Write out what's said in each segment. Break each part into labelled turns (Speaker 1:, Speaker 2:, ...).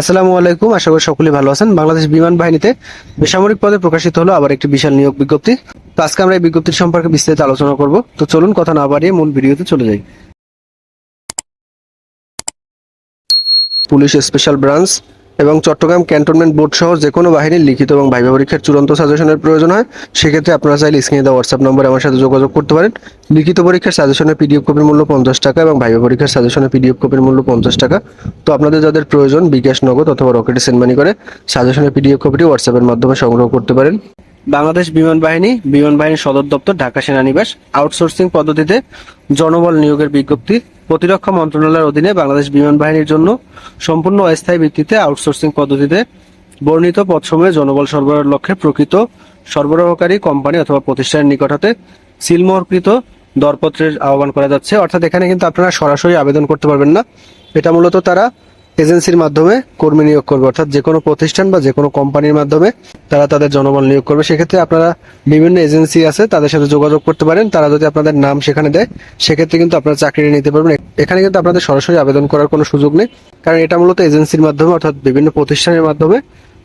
Speaker 1: আসসালামু আলাইকুম, আশা করি সকলেই ভালো আছেন। বাংলাদেশ বিমান বাহিনীতে বেসামরিক পদে প্রকাশিত হলো আবার একটি বিশাল নিয়োগ বিজ্ঞপ্তি। তো আজকে আমরা এই বিজ্ঞপ্তির সম্পর্কে বিস্তারিত আলোচনা করব। তো চলুন, কথা না বাড়িয়ে মূল ভিডিওতে চলে যাই। পুলিশ স্পেশাল ব্রাঞ্চ এবং চট্টগ্রাম ক্যান্টনমেন্ট বোর্ড সহ যে কোনো বাহিনীর লিখিত এবং ভাইবা পরীক্ষার চূড়ান্ত সাজেশনের প্রয়োজন হয়, সেক্ষেত্রে আপনারা চাইলে স্ক্রিনে দেওয়া হোয়াটসঅ্যাপ নম্বরে আমার সাথে যোগাযোগ করতে পারেন। লিখিত পরীক্ষার সাজেশনের পিডিএফ কপির মূল্য পঞ্চাশ টাকা এবং ভাইবা পরীক্ষার সাজেশনের পিডিএফ কপির মূল্য পঞ্চাশ টাকা। তো আপনাদের যাদের প্রয়োজন বিকাশ নগদ অথবা রকেটে সেন্ড মানি করে, সাজেশনের পিডিএফ কপিটি হোয়াটসঅ্যাপের মাধ্যমে সংগ্রহ করতে পারেন। বাংলাদেশ বিমান বাহিনী, বিমান বাহিনীর সদর দপ্তর, ঢাকা সেনানিবাস আউটসোর্সিং পদ্ধতিতে জনবল নিয়োগের বিজ্ঞপ্তি প্রতিরক্ষা মন্ত্রণালয়ের অধীনে বাংলাদেশ বিমান বাহিনীর জন্য সম্পূর্ণ অস্থায়ী ভিত্তিতে আউটসোর্সিং পদ্ধতিতে বর্ণিত পদসমূহে জনবল সরবরাহের লক্ষ্যে প্রকৃত সরবরাহকারী কোম্পানি অথবা প্রতিষ্ঠানের নিকট হতে সিলমোহরকৃত দরপত্রের আহ্বান করা যাচ্ছে। অর্থাৎ এখানে কিন্তু আপনারা সরাসরি আবেদন করতে পারবেন না। এটা মূলত তারা এজেন্সির মাধ্যমে কর্মী নিয়োগ করবে, অর্থাৎ যে কোনো প্রতিষ্ঠান বা যে কোনো কোম্পানির মাধ্যমে তারা তাদের জনবল নিয়োগ করবে। সেক্ষেত্রে আপনারা বিভিন্ন এজেন্সি আছে, তাদের সাথে যোগাযোগ করতে পারেন। তারা যদি আপনাদের নাম সেখানে দেয়, সেক্ষেত্রে কিন্তু আপনারা চাকরি নিতে পারবেন। এখানে কিন্তু আপনাদের সরাসরি আবেদন করার কোনো সুযোগ নেই, কারণ এটা মূলত এজেন্সির মাধ্যমে, অর্থাৎ বিভিন্ন প্রতিষ্ঠানের মাধ্যমে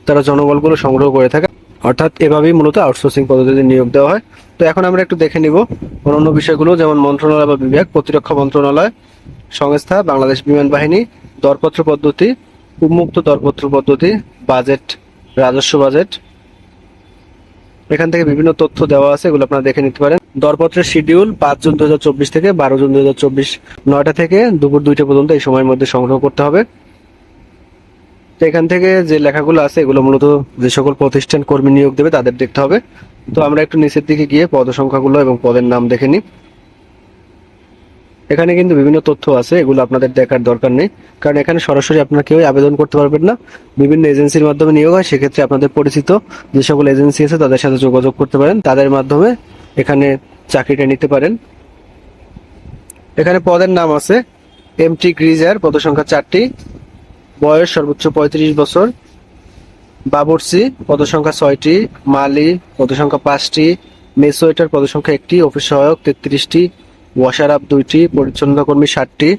Speaker 1: তারা জনবলগুলো সংগ্রহ করে থাকে। অর্থাৎ এভাবেই মূলত আউটসোর্সিং পদ্ধতিতে নিয়োগ দেওয়া হয়। তো এখন আমরা একটু দেখে নিব অন্যান্য বিষয়গুলো, যেমন মন্ত্রণালয় বা বিভাগ, প্রতিরক্ষা মন্ত্রণালয়, সংস্থা, বাংলাদেশ বিমান বাহিনী দরপত্র পদ্ধতি, উন্মুক্ত দরপত্র পদ্ধতি বাজেট রাজস্ব বাজেট এখান থেকে বিভিন্ন তথ্য দেওয়া আছে, এগুলো আপনারা দেখে নিতে পারেন। দরপত্রের শিডিউল পাঁচ জুন দু হাজার চব্বিশ থেকে বারো জুন দু হাজার চব্বিশ নয়টা থেকে দুপুর দুইটা পর্যন্ত এই সময়ের মধ্যে সংগ্রহ করতে হবে। তো এখান থেকে যে লেখাগুলো আছে, এগুলো মূলত যে সকল প্রতিষ্ঠান কর্মী নিয়োগ দেবে, তাদের দেখতে হবে। তো আমরা একটু নিচের দিকে গিয়ে পদ সংখ্যাগুলো এবং পদের নাম দেখে নিই। এখানে কিন্তু বিভিন্ন তথ্য আছে, এগুলো আপনাদের দেখার দরকার নেই। কারণ এখানে সরাসরি আপনারা কেউই আবেদন করতে পারবেন না। বিভিন্ন এজেন্সির মাধ্যমে নিয়োগ হয়, সেক্ষেত্রে আপনাদের পরিচিত যে সকল এজেন্সি আছে, তাদের সাথে যোগাযোগ করতে পারেন। তাদের মাধ্যমে এখানে চাকরিটা নিতে পারেন। এখানে পদের নাম আছে এমটি গ্রিজার পদ সংখ্যা চারটি। বয়স সর্বোচ্চ পঁয়ত্রিশ বছর। বাবরসি পদসংখ্যা ছয়টি। মালি, পদসংখ্যা পাঁচটি। মেসোয়েটার, পদসংখ্যা একটি। অফিস সহায়ক, তেত্রিশটি। ওয়াশার আপ দুইটি, পরিচ্ছন্নতা কর্মী ষাটটি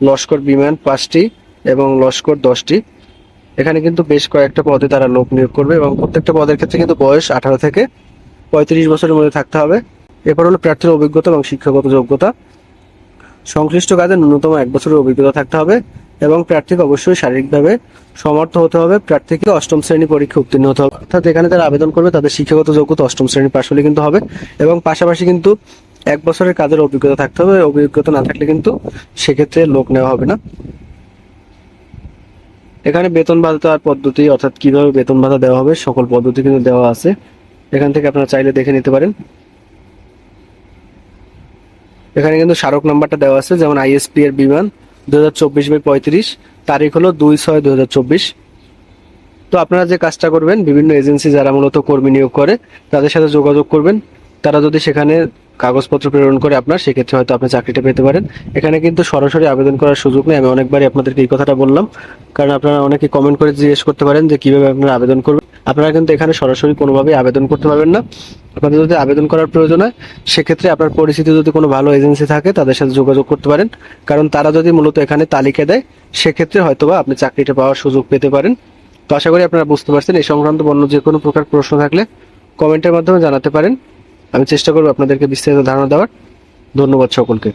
Speaker 1: লস্কর বিমান পাঁচটি এবং লস্কর দশটি। এখানে কিন্তু বেশ কয়েকটা পদে তারা লোক নিয়োগ করবে এবং প্রত্যেকটা পদের ক্ষেত্রে কিন্তু বয়স আঠারো থেকে পঁয়ত্রিশ বছরের মধ্যে থাকতে হবে। এরপর হলো প্রার্থীর অভিজ্ঞতা এবং শিক্ষাগত যোগ্যতা। সংশ্লিষ্ট কাজে ন্যূনতম এক বছরের অভিজ্ঞতা থাকতে হবে এবং প্রার্থীকে অবশ্যই শারীরিকভাবে সমর্থ হতে হবে। প্রার্থীকে অষ্টম শ্রেণি পরীক্ষা উত্তীর্ণ হতে হবে। অর্থাৎ এখানে তারা আবেদন করবে তাদের শিক্ষাগত যোগ্যতা অষ্টম শ্রেণি পাশ হলে কিন্তু হবে এবং পাশাপাশি কিন্তু এক বছরের কাজের অভিজ্ঞতা থাকতে হবে। অভিজ্ঞতা না থাকলে কিন্তু সেক্ষেত্রে লোক নেওয়া হবে না। এখানে বেতন ভাতার পদ্ধতি, অর্থাৎ কীভাবে বেতন ভাতা দেওয়া হবে, সকল পদ্ধতি কিন্তু দেওয়া আছে। এখান থেকে আপনারা চাইলে দেখে নিতে পারেন। এখানে কিন্তু স্মারক নাম্বারটা দেওয়া আছে, যেমন আইএসপি এর বিমান দু হাজার চব্বিশ বাই পঁয়ত্রিশ, তারিখ হলো দুই ছয় দু হাজার চব্বিশ। তো আপনারা যে কাজটা করবেন, বিভিন্ন এজেন্সি যারা মূলত কর্মী নিয়োগ করে, তাদের সাথে যোগাযোগ করবেন। তারা যদি সেখানে কাগজপত্র প্রেরণ করে আপনার, সেক্ষেত্রে হয়তো আপনি চাকরিটা পেতে পারেন। এখানে কিন্তু সরাসরি আবেদন করার সুযোগ নেই। আমি অনেকবারই আপনাদেরকে এই কথাটা বললাম। কারণ আপনারা অনেকে কমেন্ট করে জিজ্ঞেস করতে পারেন যে কীভাবে আপনারা আবেদন করবেন। আপনারা কিন্তু এখানে সরাসরি কোনোভাবেই আবেদন করতে পারবেন না। আপনাদের যদি আবেদন করার প্রয়োজন হয়, সেক্ষেত্রে আপনার পরিচিতি যদি কোনো ভালো এজেন্সি থাকে, তাদের সাথে যোগাযোগ করতে পারেন। কারণ তারা যদি মূলত এখানে তালিকা দেয়, সেক্ষেত্রে হয়তোবা আপনি চাকরিটা পাওয়ার সুযোগ পেতে পারেন। তো আশা করি আপনারা বুঝতে পারছেন। এই সংক্রান্ত অন্য যে কোনো প্রকার প্রশ্ন থাকলে কমেন্টের মাধ্যমে জানাতে পারেন। আমি চেষ্টা করব আপনাদেরকে বিস্তারিত ধারণা দেওয়ার। ধন্যবাদ সকলকে।